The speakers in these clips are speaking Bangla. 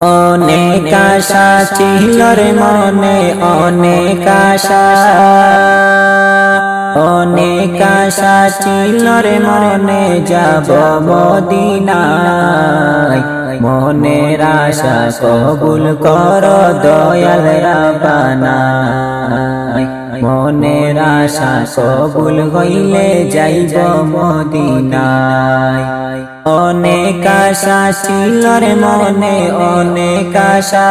অনেক আশা ছিল রে মনে অনেক আশা অনেক আশা ছিল রে মনে যাব মদিনায় মনের আশা কবুল কর দয়াল রাবানা মনের আশা কবুল হইলে যাইব মদিনায়। অনেক আশা ছিল মনে, অনেক আশা।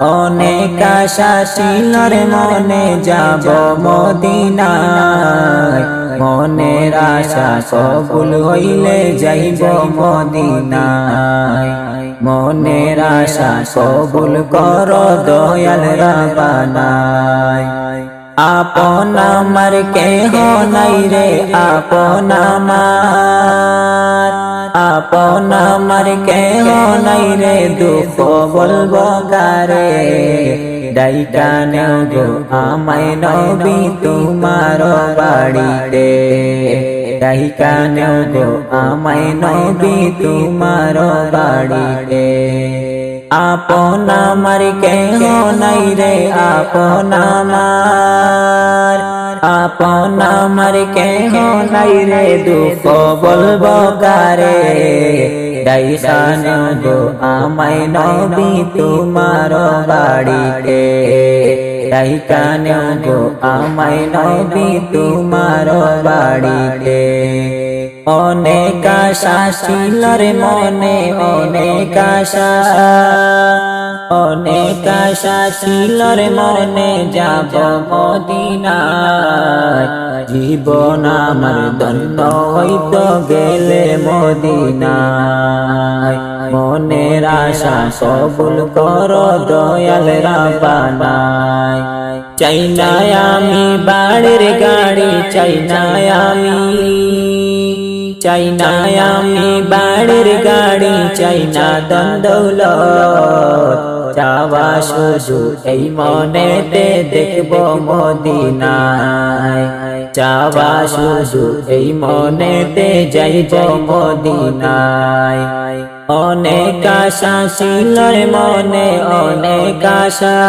অনেক আশা ছিল মনে, যাব মদিনায়। মনের আশা কবুল হইলে যাইব মদিনায়। মনের আশা কবুল কর দয়াল রাবানায়। আপন আমার কেহ নাই রে, আপন আমার। আপন আমার কেহ নাই রে দুঃখ বলব গারে ডাইকানে গো আমায় নবী তোমার বাড়িতে। ডাইকানে গো আমায় নবী তোমার বাড়িতে। আপন আমার কেহ নাই রে, আপন আমার আপন আমার কেহ নাই রে দুঃখ বলব গারে ডাইসান গো, আমায় নবী তোমার বাড়িতে। ডাইকান গো, আমায় নবী তোমার বাড়িতে। অনেক আশা ছিল রে মনে, অনেক আশা। অনেক আশা ছিল রে মনে, যাব মদিনায়। জীবন আমার দণ্ড হইতো গেলে মদিনায়। মনের আশা কবুল কর, দয়াল রাবানায়। চাই আমি বাড়ির গাড়ি, চাই আমি চাই না আমি বাড়ির গাড়ি চাই না দন্দৌল চাওয়া শুধু এই মনেতে দেখব মদিনায়। চাওয়া শুধু এই মনেতে যাইব মদিনায়। অনেক আশা ছিল মনে, অনেক আশা।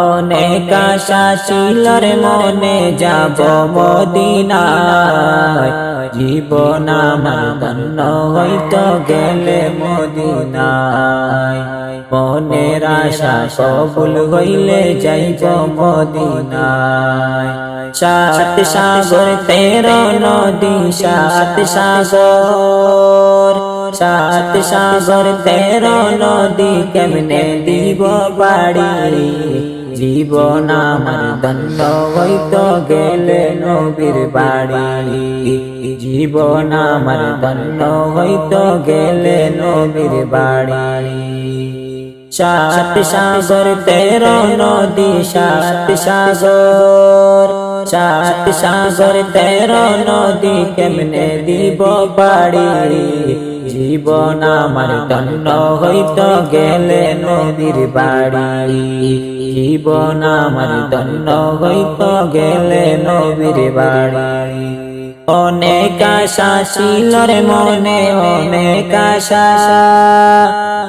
অনেক আশা ছিল মনে, যাব মদিনায়। জীবন আমার ধন্য হইতো গেলে মদিনায়। মনের আশা কবুল হইলে যাইব মদিনায়। সাত সাগর, তেরো নদী, সাত সাগর। সাত সাগর তেরো নদী কেমনে দিব বাড়ি জীবন আমার দণ্ড হইতো গেলে নবীর বাড়ি। জীবন আমার দণ্ড হইতো গেলে নবীর বাড়ি। সাত সাগর তেরো নদী, সাত সাগর। সাত সাগর তেরো নদী কেমনে দিব বাড়ি জীবন আমার দণ্ড হইতো গেলে নদীর বাড়ি। জীবন আমার দণ্ড হইতো গেলে নবীর বাড়ি। অনেক আশা ছিল রে মনে, অনেক আশা।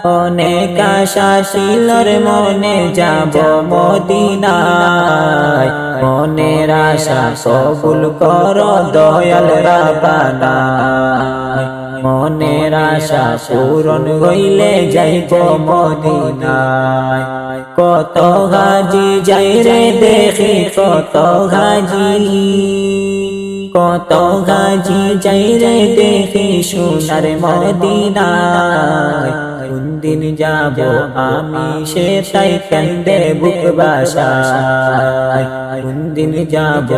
অনেক আশা ছিল রে মনে, যাব মদিনায়। মনের আশা কবুল কর, দয়াল রাবানা। মনের আশা পূরণ হইলে যাইব মদিনায়। কত গাজি যাই রে দেখি কত গাজি কত গাজি যাই রে দেখি সোনার মদিনায়। দিন যাব আমি সে তাই কান্দে বুক বাসায়। দিন যাব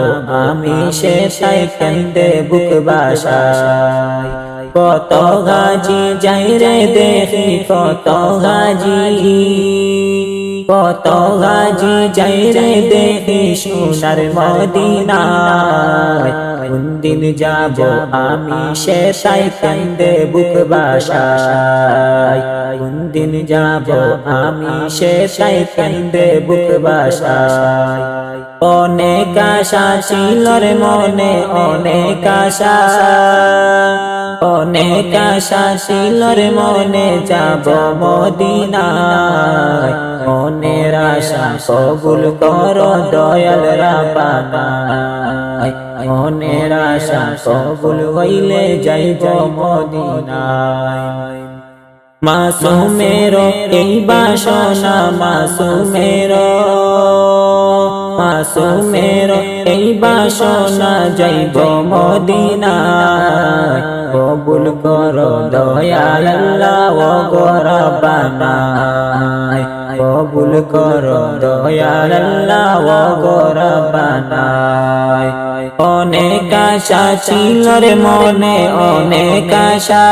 আমি সে তাই কান্দে বুক বাসায়। কত গাজি যাই রে দেখি, কত গাজি কত গাজি যাই রে দেখি সোনার মদিনায়। দিন যাব আমি সে তাই কান্দে বুক বাসায়। দিন যাব আমি সে তাই কান্দে বুক বাসায়। অনেক আশা ছিল মনে, অনেক আশা। অনেক আশা ছিল রে মনে যাব মদিনায়। মনের আশা কবুল কর দয়াল রাবানায় মনের আশা কবুল হইলে যাইব মদিনায়। মাসুমের এই বাসনা, মাসুমের মাসুমের এই বাসনা যাইব মদিনা কবুল কর দয়াল গরবানায়। কবুল কর, দয়াল আল্লাহ ও গরবানায় অনেক আশা ছিল রে মনে, অনেক আশা।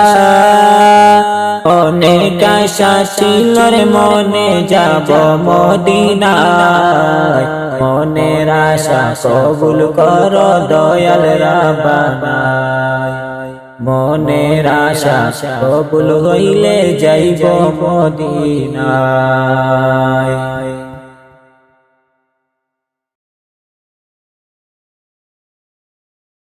অনেক আশা ছিল রে মনে, যাব মদিনায়। মনের আশা কবুল কর, দয়াল রাবানায় মনের আশা কবুল হইলে যাইব মদিনায়।